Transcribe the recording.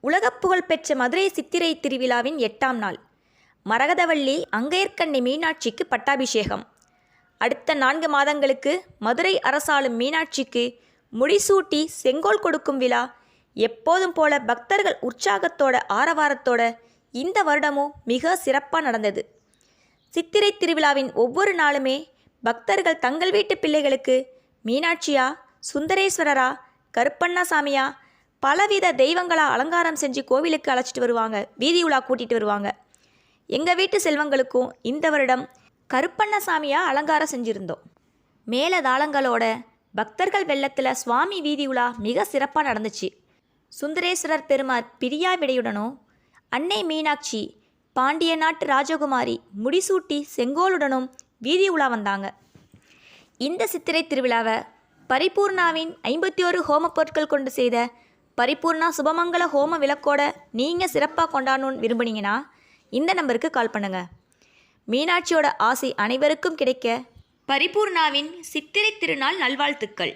உலகப் புகழ்பெற்ற மதுரை சித்திரை திருவிழாவின் எட்டாம் நாள். மரகதவள்ளி அங்கையர்கண்ணி மீனாட்சிக்கு பட்டாபிஷேகம். அடுத்த நான்கு மாதங்களுக்கு மதுரை அரசாளும் மீனாட்சிக்கு முடிசூட்டி செங்கோல் கொடுக்கும் விழா. எப்போதும் போல பக்தர்கள் உற்சாகத்தோட ஆரவாரத்தோட இந்த வருடமும் மிக சிறப்பாக நடந்தது. சித்திரை திருவிழாவின் ஒவ்வொரு நாளுமே பக்தர்கள் தங்கள் வீட்டு பிள்ளைகளுக்கு மீனாட்சியா சுந்தரேஸ்வரரா கருப்பண்ணசாமியா பலவித தெய்வங்களாக அலங்காரம் செஞ்சு கோவிலுக்கு அழைச்சிட்டு வருவாங்க. வீதி உலா கூட்டிகிட்டு வருவாங்க. எங்கள் வீட்டு செல்வங்களுக்கும் இந்த வருடம் கருப்பண்ணசாமியாக அலங்காரம் செஞ்சுருந்தோம். மேலதாளங்களோட பக்தர்கள் வெள்ளத்தில் சுவாமி வீதி உலா மிக சிறப்பாக நடந்துச்சு. சுந்தரேஸ்வரர் பெருமார் பிரியா விடையுடனும் அன்னை மீனாட்சி பாண்டிய நாட்டு ராஜகுமாரி முடிசூட்டி செங்கோலுடனும் வீதி உலா வந்தாங்க. இந்த சித்திரை திருவிழாவை பரிபூர்ணாவின் ஐம்பத்தி ஒரு ஹோம பொருட்கள் கொண்டு செய்த பரிபூர்ணா சுபமங்கல ஹோம விளக்கோட நீங்கள் சிறப்பாக கொண்டாடணும்னு விரும்புனீங்கன்னா இந்த நம்பருக்கு கால் பண்ணுங்கள் மீனாட்சியோட ஆசை அனைவருக்கும் கிடைக்க பரிபூர்ணாவின் சித்திரை திருநாள் நல்வாழ்த்துக்கள்.